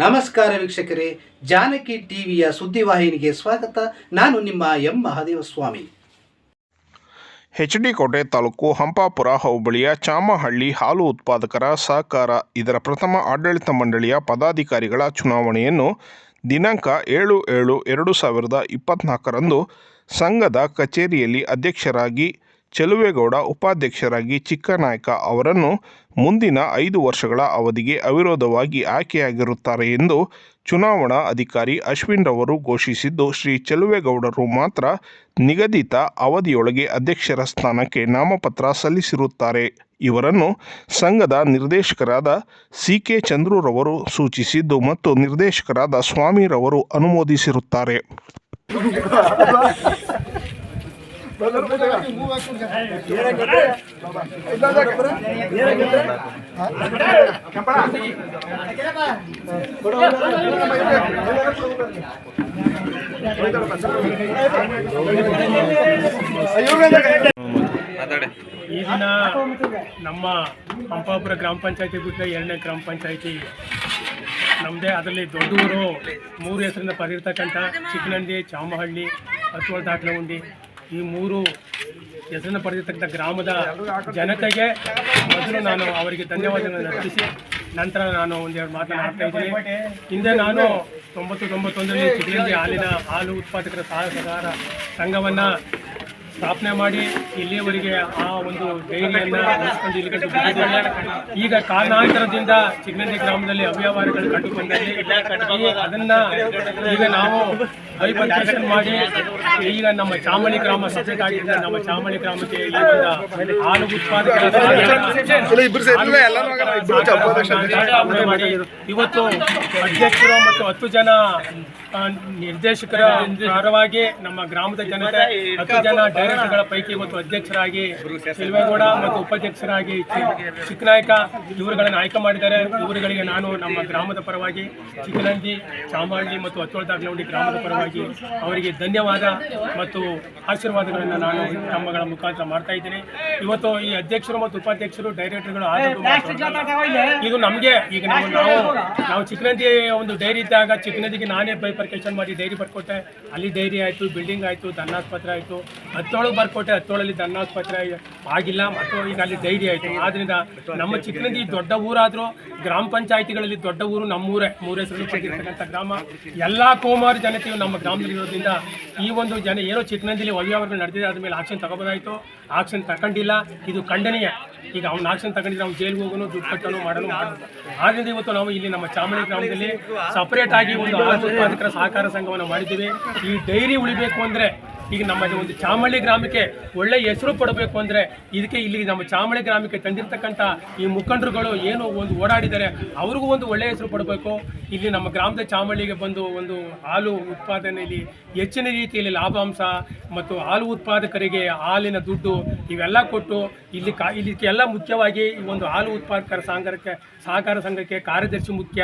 ನಮಸ್ಕಾರ ವೀಕ್ಷಕರೇ, ಜಾನಕಿ ಟಿವಿಯ ಸುದ್ದಿವಾಹಿನಿಗೆ ಸ್ವಾಗತ. ನಾನು ನಿಮ್ಮ M. Mahadeva Swamy H D Kote taluk Hampapura ಹೋಬಳಿಯ ಚಾಮಹಳ್ಳಿ ಹಾಲು ಉತ್ಪಾದಕರ ಸಹಕಾರ, ಇದರ ಪ್ರಥಮ ಆಡಳಿತ ಮಂಡಳಿಯ ಪದಾಧಿಕಾರಿಗಳ ಚುನಾವಣೆಯನ್ನು ದಿನಾಂಕ ಏಳು ಏಳು ಎರಡು ಸಾವಿರದ ಇಪ್ಪತ್ತ್ನಾಲ್ಕರಂದು ಸಂಘದ ಕಚೇರಿಯಲ್ಲಿ ಅಧ್ಯಕ್ಷರಾಗಿ ಚೆಲುವೇಗೌಡ ಉಪಾಧ್ಯಕ್ಷರಾಗಿ ಚಿಕ್ಕನಾಯಕ ಅವರನ್ನು ಮುಂದಿನ ಐದು ವರ್ಷಗಳ ಅವಧಿಗೆ ಅವಿರೋಧವಾಗಿ ಆಯ್ಕೆಯಾಗಿರುತ್ತಾರೆ ಎಂದು ಚುನಾವಣಾ ಅಧಿಕಾರಿ ಅಶ್ವಿನ್ ರವರು ಘೋಷಿಸಿದ್ದು, ಶ್ರೀ ಚೆಲುವೇಗೌಡರು ಮಾತ್ರ ನಿಗದಿತ ಅವಧಿಯೊಳಗೆ ಅಧ್ಯಕ್ಷರ ಸ್ಥಾನಕ್ಕೆ ನಾಮಪತ್ರ ಸಲ್ಲಿಸಿರುತ್ತಾರೆ. ಇವರನ್ನು ಸಂಘದ ನಿರ್ದೇಶಕರಾದ ಸಿ ಕೆ ಚಂದ್ರುರವರು ಸೂಚಿಸಿದ್ದು ಮತ್ತು ನಿರ್ದೇಶಕರಾದ ಸ್ವಾಮಿರವರು ಅನುಮೋದಿಸಿರುತ್ತಾರೆ. ಈ ದಿನ ನಮ್ಮ ಪಂಪಾಪುರ ಗ್ರಾಮ ಪಂಚಾಯತಿ ಬಿಟ್ಟರೆ ಎರಡನೇ ಗ್ರಾಮ ಪಂಚಾಯತಿ. ನಮ್ಮದೇ ಅದರಲ್ಲಿ ದೊಡ್ಡ ಊರು ಮೂರು ಹೆಸರಿಂದ ಪರಿರ್ತಕ್ಕಂಥ ಚಿಕ್ಕನಂದಿ ಚಾಮಹಳ್ಳಿ ಹತ್ತುವಳ ದಾಖಲೆಗುಂಡಿ ಈ ಮೂರು ಹೆಸರನ್ನ ಪಡೆದಿರ್ತಕ್ಕಂಥ ಗ್ರಾಮದ ಜನತೆಗೆ ಮೊದಲು ನಾನು ಅವರಿಗೆ ಧನ್ಯವಾದಗಳನ್ನು ಅರ್ಪಿಸಿ, ನಂತರ ನಾನು ಒಂದೆರಡು ಮಾತನಾಡ್ತಾ ಇದ್ದೀನಿ. ಹಿಂದೆ ನಾನು ತೊಂಬತ್ತು ತೊಂಬತ್ತೊಂದರಲ್ಲಿ ಚಿಕ್ಕನಂದಿ ಹಾಲಿನ ಹಾಲು ಉತ್ಪಾದಕರ ಸಹಕಾರ ಸಂಘವನ್ನು ಸ್ಥಾಪನೆ ಮಾಡಿ ಇಲ್ಲಿಯವರೆಗೆ ಆ ಒಂದು ಡೈರಿಯನ್ನು ಈಗ ಕಾರಣಾಂತರದಿಂದ ಚಿಕ್ಕನಂದಿ ಗ್ರಾಮದಲ್ಲಿ ಅವ್ಯವಹಾರಗಳು ಕಂಡು ಅದನ್ನು ಈಗ ನಾವು ಮಾಡಿ ಈಗ ನಮ್ಮ ಚಾಮಳಿ ಗ್ರಾಮ ಸಭೆಗಾಗಿದ್ದ ಆಗಿದ್ದ ನಮ್ಮ ಚಾಮಳಿ ಗ್ರಾಮಕ್ಕೆ ಈ ಒಂದು ಹಾಲು ಉತ್ಪಾದಕರ ಮಾಡಿ ಇವತ್ತು ಅಧ್ಯಕ್ಷರು ಮತ್ತು ಹತ್ತು ಜನ ನಿರ್ದೇಶಕರ ಪರವಾಗಿ ನಮ್ಮ ಗ್ರಾಮದ ಜನತೆ ಹತ್ತು ಜನ ಡೈರೆಕ್ಟರ್ಗಳ ಪೈಕಿ ಮತ್ತು ಅಧ್ಯಕ್ಷರಾಗಿ ಶಿಲ್ವೇಗೌಡ ಮತ್ತು ಉಪಾಧ್ಯಕ್ಷರಾಗಿ ಚಿಕ್ಕನಾಯಕ ಇವರುಗಳನ್ನು ಆಯ್ಕೆ ಮಾಡಿದ್ದಾರೆ. ಇವರುಗಳಿಗೆ ನಾನು ನಮ್ಮ ಗ್ರಾಮದ ಪರವಾಗಿ ಚಿಕ್ಕನಂದಿ, ಚಾಮಹಳ್ಳಿ ಮತ್ತು ಹತ್ತೋಳ ನೋಡಿ ಗ್ರಾಮದ ಪರವಾಗಿ ಅವರಿಗೆ ಧನ್ಯವಾದ ಮತ್ತು ಆಶೀರ್ವಾದಗಳನ್ನು ನಾನು ತಮ್ಮಗಳ ಮುಖಾಂತರ ಮಾಡ್ತಾ ಇದ್ದೀನಿ. ಇವತ್ತು ಈ ಅಧ್ಯಕ್ಷರು ಮತ್ತು ಉಪಾಧ್ಯಕ್ಷರು, ಡೈರೆಕ್ಟರ್ಗಳು ಇದು ನಮಗೆ, ಈಗ ನಾವು ನಾವು ನಾವು ಚಿಕ್ಕನಂದಿ ಒಂದು ಡೈರಿ ಇದ್ದಾಗ ಚಿಕ್ಕನದಿಗೆ ನಾನೇ ಬೈಪರ್ಕೇಷನ್ ಮಾಡಿ ಡೈರಿ ಬರ್ಕೊಟ್ಟೆ. ಅಲ್ಲಿ ಡೈರಿ ಆಯಿತು, ಬಿಲ್ಡಿಂಗ್ ಆಯಿತು ದನ್ನಾಸ್ಪತ್ರೆ ಆಯಿತು. ಹತ್ತೋಳಗೆ ಬರ್ಕೊಟ್ಟೆ, ಹತ್ತೋಳಲ್ಲಿ ದನ್ನಾಸ್ಪತ್ರೆ ಆಗಿಲ್ಲ. ಮತ್ತು ಈಗ ಅಲ್ಲಿ ಡೈರಿ ಆಯಿತು. ಆದ್ದರಿಂದ ನಮ್ಮ ಚಿಕ್ಕನಂದಿ ದೊಡ್ಡ ಊರಾದರೂ ಗ್ರಾಮ ಪಂಚಾಯಿತಿಗಳಲ್ಲಿ ದೊಡ್ಡ ಊರು ನಮ್ಮೂರೇ ಮೂರೇ ಹೆಸರು ಪಡೆದಿರ್ತಕ್ಕಂಥ ಗ್ರಾಮ. ಎಲ್ಲ ಕೋಮಾರು ಜನತೆಯು ನಮ್ಮ ಗ್ರಾಮದಲ್ಲಿ ಇರೋದ್ರಿಂದ ಈ ಒಂದು ಜನ ಏನೋ ಚಿಕ್ಕನದಿಲಿ ಅವ್ಯವಹಾರಗಳು ನಡೆದಿದೆ ಅದ್ರ ಮೇಲೆ ಆಕ್ಷನ್ ತಗೋಬೋದಾಯಿತು. ಆಕ್ಷನ್ ತಗೊಂಡಿಲ್ಲ ಇದು ಖಂಡನೀಯ. ಈಗ ಅವ್ನು ಆಕ್ಷನ್ ತಗೊಂಡಿದ್ರೆ ಅವ್ನು ಜೈಲಿಗೆ ಹೋಗೋನು ದುಡ್ಡು ಕಟ್ಟೋನು ಮಾಡೋನು ಮಾಡೋದು ಆದ್ದರಿಂದ ಇವತ್ತು ನಾವು ಇಲ್ಲಿ ನಮ್ಮ ಚಾಮಳಿ ಗ್ರಾಮದಲ್ಲಿ ಸಪರೇಟ್ ಆಗಿ ಒಂದು ಹಾಲು ಉತ್ಪಾದಕರ ಸಹಕಾರ ಸಂಘವನ್ನು ಮಾಡಿದ್ದೀವಿ. ಈ ಡೈರಿ ಉಳಿಬೇಕು ಅಂದರೆ ಈಗ ನಮ್ಮ ಒಂದು ಚಾಮಳ್ಳಿ ಗ್ರಾಮಕ್ಕೆ ಒಳ್ಳೆ ಹೆಸರು ಪಡಬೇಕು ಅಂದರೆ ಇದಕ್ಕೆ ಇಲ್ಲಿ ನಮ್ಮ ಚಾಮಳ್ಳಿ ಗ್ರಾಮಕ್ಕೆ ತಂದಿರ್ತಕ್ಕಂಥ ಈ ಮುಖಂಡರುಗಳು ಏನು ಒಂದು ಓಡಾಡಿದ್ದಾರೆ, ಅವ್ರಿಗೂ ಒಂದು ಒಳ್ಳೆಯ ಹೆಸರು ಪಡಬೇಕು ಇಲ್ಲಿ ನಮ್ಮ ಗ್ರಾಮದ ಚಾಮಳ್ಳಿಗೆ ಬಂದು ಒಂದು ಹಾಲು ಉತ್ಪಾದನೆಯಲ್ಲಿ ಹೆಚ್ಚಿನ ರೀತಿಯಲ್ಲಿ ಲಾಭಾಂಶ ಮತ್ತು ಹಾಲು ಉತ್ಪಾದಕರಿಗೆ ಹಾಲಿನ ದುಡ್ಡು ಇವೆಲ್ಲ ಕೊಟ್ಟು ಇಲ್ಲಿ ಕಾ ಇದಕ್ಕೆಲ್ಲ ಮುಖ್ಯವಾಗಿ ಈ ಒಂದು ಹಾಲು ಉತ್ಪಾದಕರ ಸಂಘಕ್ಕೆ ಸಹಕಾರ ಸಂಘಕ್ಕೆ ಕಾರ್ಯದರ್ಶಿ ಮುಖ್ಯ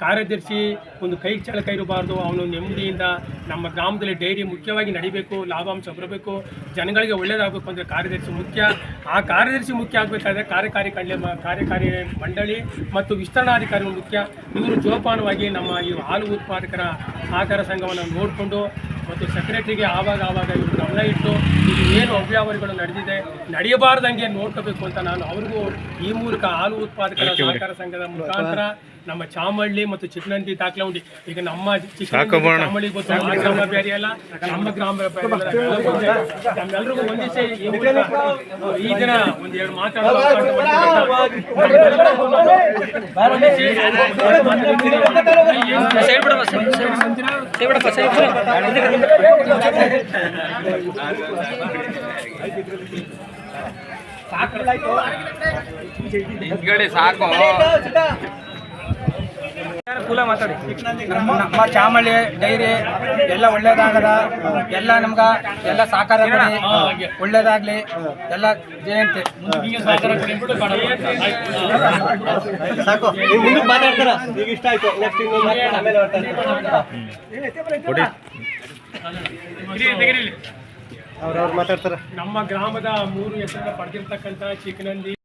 ಕಾರ್ಯದರ್ಶಿ ಒಂದು ಕೈ ಚಳಕ ಇರಬಾರ್ದು ಅವನು ನೆಮ್ಮದಿಯಿಂದ ನಮ್ಮ ಗ್ರಾಮದಲ್ಲಿ ಡೈರಿ ಮುಖ್ಯವಾಗಿ ನಡಿಬೇಕು ಲಾಭಾಂಶ ಬರಬೇಕು ಜನಗಳಿಗೆ ಒಳ್ಳೆಯದಾಗಬೇಕು ಅಂದರೆ ಕಾರ್ಯದರ್ಶಿ ಮುಖ್ಯ. ಆ ಕಾರ್ಯದರ್ಶಿ ಮುಖ್ಯ ಆಗಬೇಕಾದ್ರೆ ಕಾರ್ಯಕಾರಿ ಕಳ್ಳೆ ಕಾರ್ಯಕಾರಿ ಮಂಡಳಿ ಮತ್ತು ವಿಸ್ತರಣಾಧಿಕಾರಿ ಮುಖ್ಯ. ಇವರು ಜೋಪಾನವಾಗಿ ನಮ್ಮ ಈ ಹಾಲು ಉತ್ಪಾದಕರ ಆಕಾರ ಸಂಘವನ್ನು ನೋಡಿಕೊಂಡು ಮತ್ತು ಸೆಕ್ರೆಟರಿಗೆ ಆವಾಗ ಆವಾಗ ಇವರು ಗಮನ ಇಟ್ಟು ಇಲ್ಲಿ ಏನು ಅವ್ಯವಹಾರಗಳು ನಡೆದಿದೆ ನಡೆಯಬಾರ್ದಂಗೆ ನೋಡ್ಕೋಬೇಕು ಅಂತ ನಾನು ಅವ್ರಿಗೂ ಈ ಮೂಲಕ ಹಾಲು ಉತ್ಪಾದಕರ ಸಹಕಾರ ಸಂಘದ ಮುಖಾಂತರ ನಮ್ಮ ಚಾಮಳ್ಳಿ ಮತ್ತು ಚಿಕ್ಕನಂದಿ ಉಂಟು. ಈಗ ನಮ್ಮ ಚಾಮಳ್ಳಿ ಗೊತ್ತು ಆ ಗ್ರಾಮ ಬೇರೆ ಅಲ್ಲ ನಮ್ಮ ಗ್ರಾಮ. ನಮ್ಮೆಲ್ರಿಗೂ ಒಂದಿಸೆ ಈ ದಿನ ಒಂದ್ ಎರಡು ಸಾಕು ಹಿಂದ್ಗಡೆ ಸಾಕು. ಮಾತಾಡಿ ನಮ್ಮ ನಮ್ಮ ಚಾಮಳ್ಳಿ ಡೈರಿ ಎಲ್ಲ ಒಳ್ಳೇದಾಗದ. ಎಲ್ಲ ನಮ್ಗ ಎಲ್ಲ ಸಹಕಾರ ಕೊಡಿ. ಒಳ್ಳೇದಾಗ್ಲಿ. ಎಲ್ಲ ಜಯಂತಿ. ನಮ್ಮ ಗ್ರಾಮದ ಮೂರು ಹೆಸರನ್ನ ಪಡೆದಿರ್ತಕ್ಕಂಥ ಚಿಕ್ಕನಂದಿ